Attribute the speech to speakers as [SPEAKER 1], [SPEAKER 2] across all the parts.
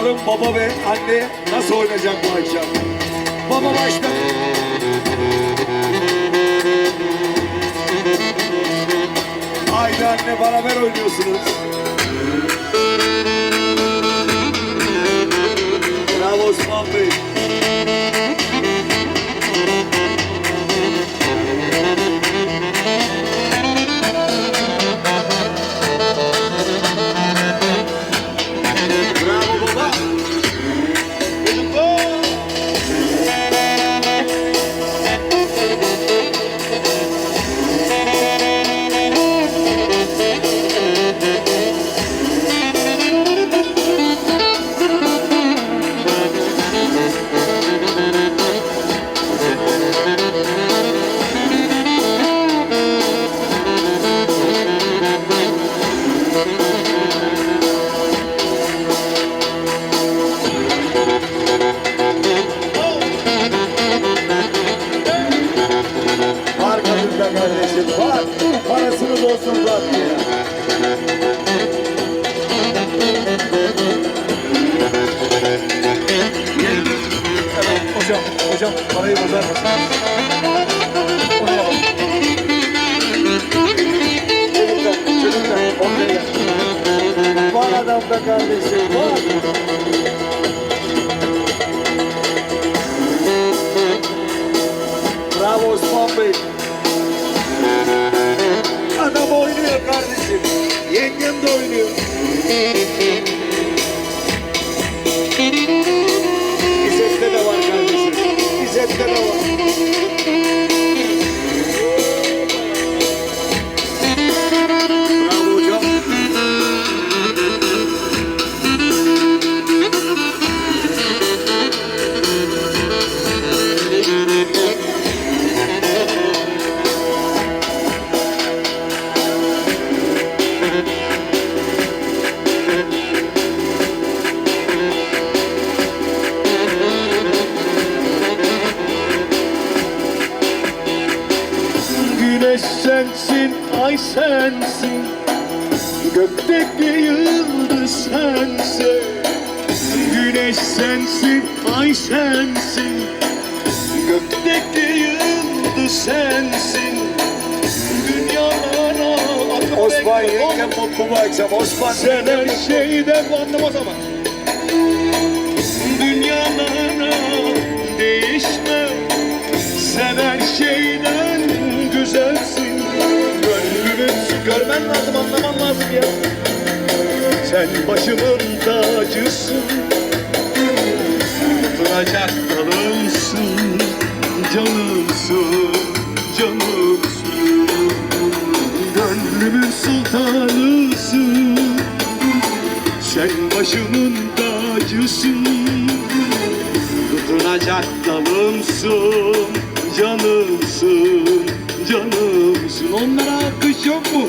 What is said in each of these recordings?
[SPEAKER 1] Bakalım baba ve anne nasıl oynayacak bu akşam. Baba başla. Haydi anne beraber oynuyorsunuz. Bravo Osman Bey. Hocam, hocam parayı bozar mısın? Çocuklar, çocuklar, oraya gel. Var adamda kardeşim, var. Bravo Osman Bey. Adam oynuyor kardeşim. Yengem de oynuyor.
[SPEAKER 2] Sensin, ay sensin. Gökteki yıldız sensin. Güneş sensin, ay sensin. Gökteki yıldız sensin. Dünyalara akıp
[SPEAKER 1] Osman yengem mutlu bu akşam. Osman
[SPEAKER 2] Sen her şeyden bu anlamaz ama Dünyalara değişme. Sen her şeyden görmen lazım anlaman lazım ya. Sen başımın tacısın. Tutunacak dalımsın. Canımsın, canımsın. Gönlümün sultanısın. Sen başımın tacısın. Tutunacak dalımsın. Canımsın, canımsın. Onlara alkış yok mu?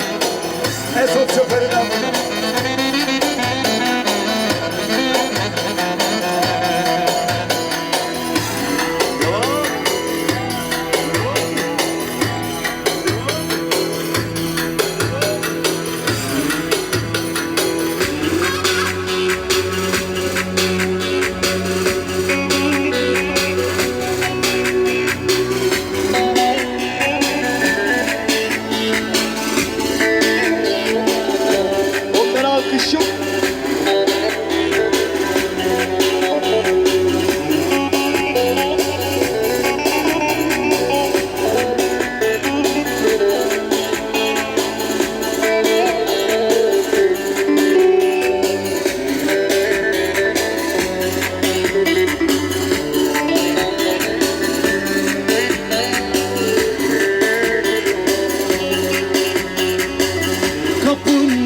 [SPEAKER 2] Eso se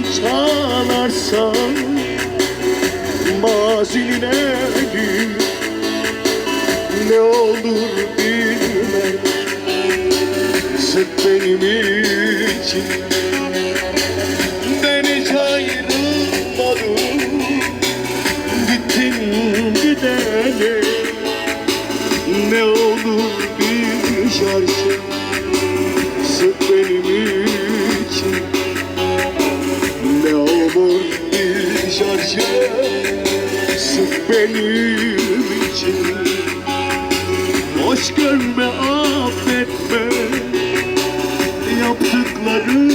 [SPEAKER 2] Kapım çalarsa ziline Ne olur bilme Sık benim için Hoş görme affetme Yaptıklarımı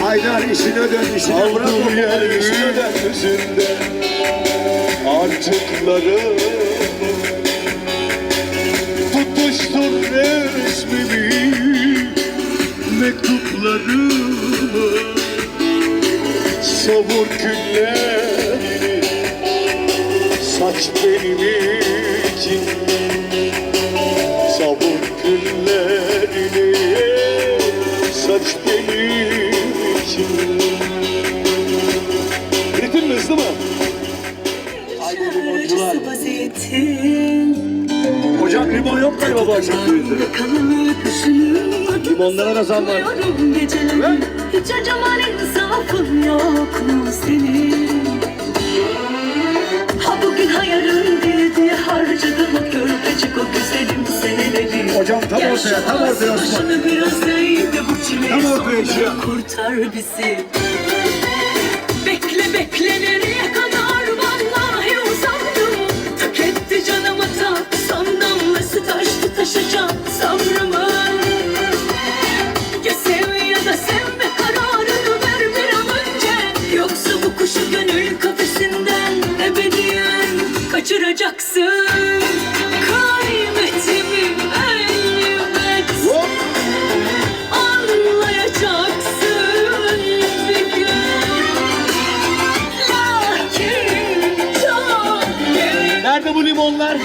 [SPEAKER 1] Haydar işine dön işine. Bırak
[SPEAKER 2] Aldım
[SPEAKER 1] o konuyu, işine dön.
[SPEAKER 2] yeryüzünde Artıklarımı Tutuştur resmimi Mektuplarımı Savur küllerini Saç benim için Hızlı mı?
[SPEAKER 1] Haydi limoncular. Hocam limon yok galiba bu akşam
[SPEAKER 3] düşünür
[SPEAKER 1] Limonlara da zam var.
[SPEAKER 3] Geceleri Hiç acıman insafın yok mu senin Ha bugün hayalin diye diye harcadım o körpecik o güzelim seneleri
[SPEAKER 1] Hocam tam
[SPEAKER 3] Gel
[SPEAKER 1] ortaya, tam ortaya Osman.
[SPEAKER 3] başını biraz eğ de bu çileyi
[SPEAKER 1] Tam ortaya
[SPEAKER 3] kurtar bizi Bekle bekle bu
[SPEAKER 2] limonlar?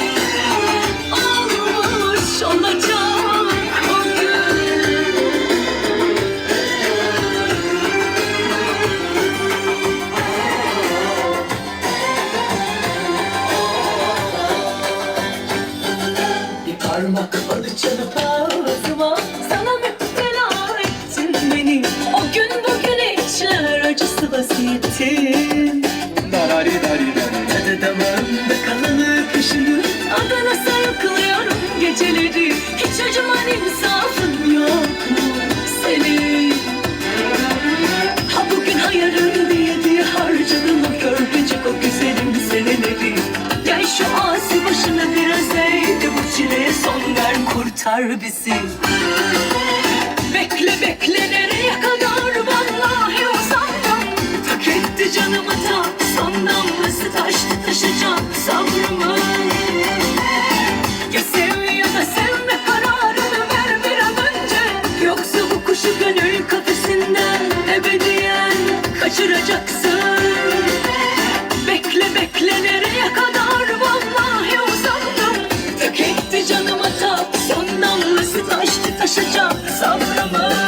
[SPEAKER 3] olmuş olacak kurtar bizi Bekle bekle nereye kadar? Vallahi uzandım Tak etti canımı tak son damlası taştı taşacak sabrımı. Ya sev ya da sevme kararını ver bir an önce. Yoksa bu kuşu gönül kafesinden ebediyen kaçıracaksın taşacak sabrımı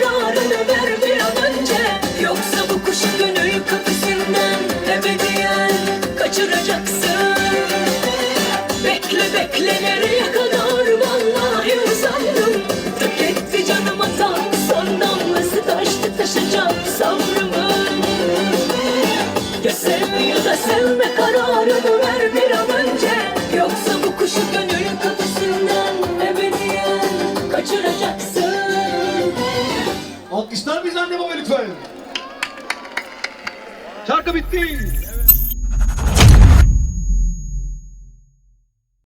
[SPEAKER 3] kararını ver bir an önce. Yoksa bu kuşu gönül kafesinden ebediyen kaçıracaksın. Bekle bekle nereye kadar? Vallahi uzandım Tak etti canıma tak son damlası Ya sev ya sevme kararını ver bir an önce. Yoksa bu kuşu gönül kafesinden
[SPEAKER 2] bitti.